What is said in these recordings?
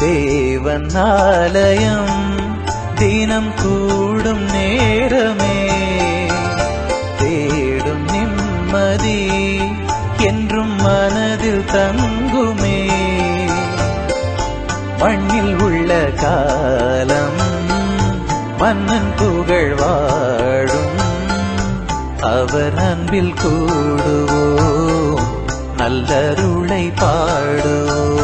தேவன் ஆலயம் தினம் கூடும் நேரமே. தேடும் நிம்மதி என்றும் மனதில் தங்குமே. மண்ணில் உள்ள காலம் மன்னன் புகழ் வாழும் அவர் அன்பில் கூடுவோம் நல்லருளை பாடுவோம்.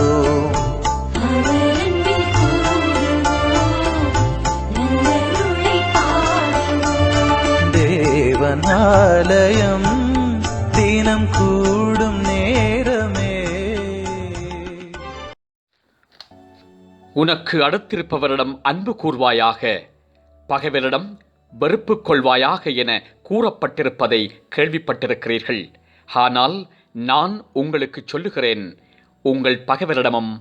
தேவன் ஆலயம் தினம் கூடும் நேரமே. உனக்கு அடுத்திருப்பவரிடம் அன்பு கூர்வாயாக பகைவரிடம் வெறுப்பு கொள்வாயாக என கூறப்பட்டிருப்பதை கேள்விப்பட்டிருக்கிறீர்கள். ஆனால் நான் உங்களுக்கு சொல்லுகிறேன் உங்கள் பகைவரிடமும்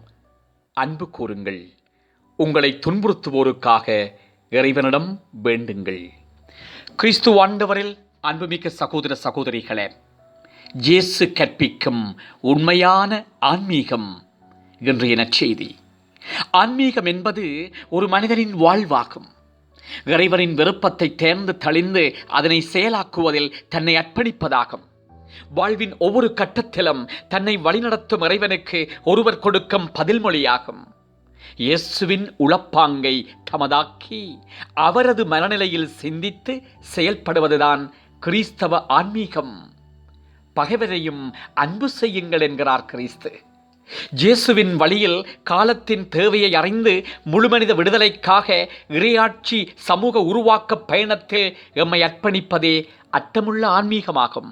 அன்பு கூறுங்கள். உங்களை துன்புறுத்துவோருக்காக இறைவனிடம் வேண்டுங்கள். கிறிஸ்து ஆண்டவரில் அன்புமிக்க சகோதர சகோதரிகளே இயேசு கற்பிக்கும் உண்மையான ஆன்மீகம் இன்றைய நற்செய்தி. ஆன்மீகம் என்பது ஒரு மனிதனின் வாழ்வாகும். இறைவனின் விருப்பத்தை தேர்ந்து தளிந்து அதனை செயலாக்குவதில் தன்னை அர்ப்பணிப்பதாகும். வாழ்வின் ஒவ்வொரு கட்டத்திலும் தன்னை வழிநடத்தும் இறைவனுக்கு ஒருவர் கொடுக்கும் பதில்மொழியாகும். இயேசுவின் உளப்பாங்கை தமதாக்கி அவரது மனநிலையில் சிந்தித்து செயல்படுவதுதான் கிறிஸ்தவ ஆன்மீகம். பகைவரையும் அன்பு செய்யுங்கள் என்கிறார் கிறிஸ்து. இயேசுவின் வழியில் காலத்தின் தேவையை அறிந்து முழுமனித விடுதலைக்காக இறையாட்சி சமூக உருவாக்க பயணத்தில் எம்மை அர்ப்பணிப்பதே அர்த்தமுள்ள ஆன்மீகமாகும்.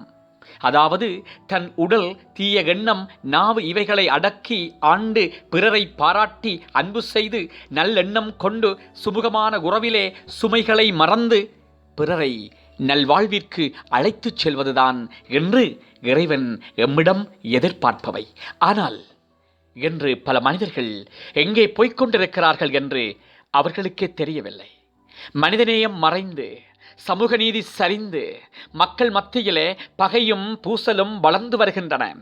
அதாவது தன் உடல் தீய எண்ணம் நாவு இவைகளை அடக்கி ஆண்டு பிறரை பாராட்டி அன்பு செய்து நல்லெண்ணம் கொண்டு சுமுகமான உறவிலே சுமைகளை மறந்து பிறரை நல்வாழ்விற்கு அழைத்துச் செல்வதுதான் என்று இறைவன் எம்மிடம் எதிர்பார்ப்பவை. ஆனால் என்று பல மனிதர்கள் எங்கே போய்க் கொண்டிருக்கிறார்கள் என்று அவர்களுக்கே தெரியவில்லை. மனிதநேயம் மறைந்து சமூக நீதி சரிந்து மக்கள் மத்தியிலே பகையும் பூசலும் வளர்ந்து வருகின்றன.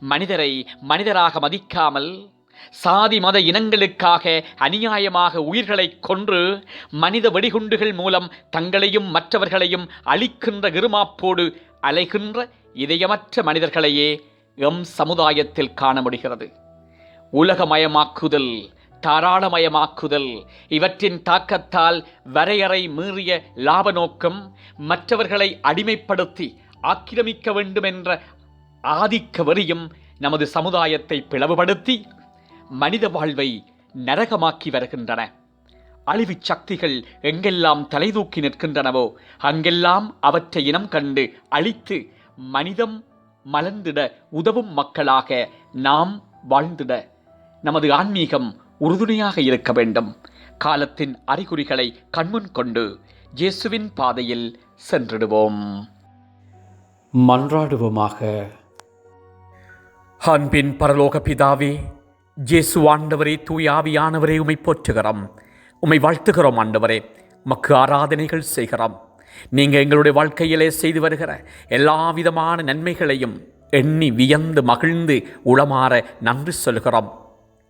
மனிதரை மனிதராக மதிக்காமல் சாதி மத இனங்களுக்காக அநியாயமாக உயிர்களை கொன்று மனித வெடிகுண்டுகள் மூலம் தங்களையும் மற்றவர்களையும் அழிக்கின்ற இருமாப்போடு அலைகின்ற இதயமற்ற மனிதர்களையே எம் சமுதாயத்தில் காண முடிகிறது. உலகமயமாக்குதல் தாராளமயமாக்குதல். இவற்றின் தாக்கத்தால் வரையறை மீறிய லாப நோக்கம் மற்றவர்களை அடிமைப்படுத்தி ஆக்கிரமிக்க வேண்டும் என்ற ஆதிக்க வரியும் நமது சமுதாயத்தை பிளவுபடுத்தி மனித வாழ்வை நரகமாக்கி வருகின்றன. அழிவுச் சக்திகள் எங்கெல்லாம் தலைதூக்கி நிற்கின்றனவோ அங்கெல்லாம் அவற்றை இனம் கண்டு அழித்து மனிதம் மலர்ந்திட உதவும் மக்களாக நாம் வாழ்ந்திட நமது ஆன்மீகம் உறுதுணையாக இருக்க வேண்டும். காலத்தின் அறிகுறிகளை கண்முன் கொண்டு இயேசுவின் பாதையில் சென்றிடுவோம். மன்றாடுவோமாக. அன்பின் பரலோக பிதாவே இயேசு ஆண்டவரே தூயாவியானவரே உமை போற்றுகிறோம். உமை வாழ்த்துகிறோம் ஆண்டவரே. மக்கு ஆராதனைகள் செய்கிறோம். நீங்கள் எங்களுடைய வாழ்க்கையிலே செய்து வருகிற எல்லா விதமான நன்மைகளையும் எண்ணி வியந்து மகிழ்ந்து உளமாற நன்றி சொல்கிறோம்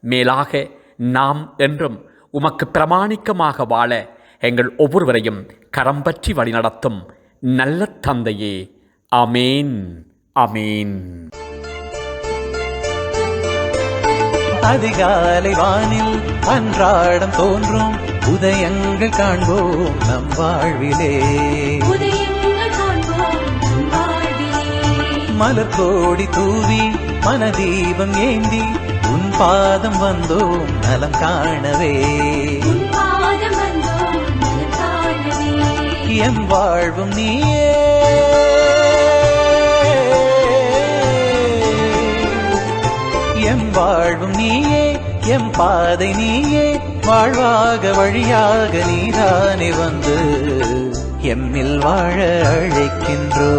மேலாக நாம் என்றும் உமக்கு பிரமாணிக்கமாக வாழ எங்கள் ஒவ்வொருவரையும் கரம் பற்றி வழிநடத்தும் நல்ல தந்தையே. அமேன் அமேன் அதிகாலை வானில் அன்றாடம் தோன்றும் உதயங்கள் காண்போம் நம் வாழ்விலே. உதயங்கள் காண்போம் நம் வாழ்விலே. மலர் கோடி தூவி மனதீபம் ஏந்தி உன் பாதம் வந்தோம் நலம் காணவே. எம் வாழ்வும் நீயே. எம் வாழ்வும் நீயே எம் பாதை நீயே வாழ்வாக வழியாக நீதானே வந்து. எம்மில் வாழ அழைக்கின்றோ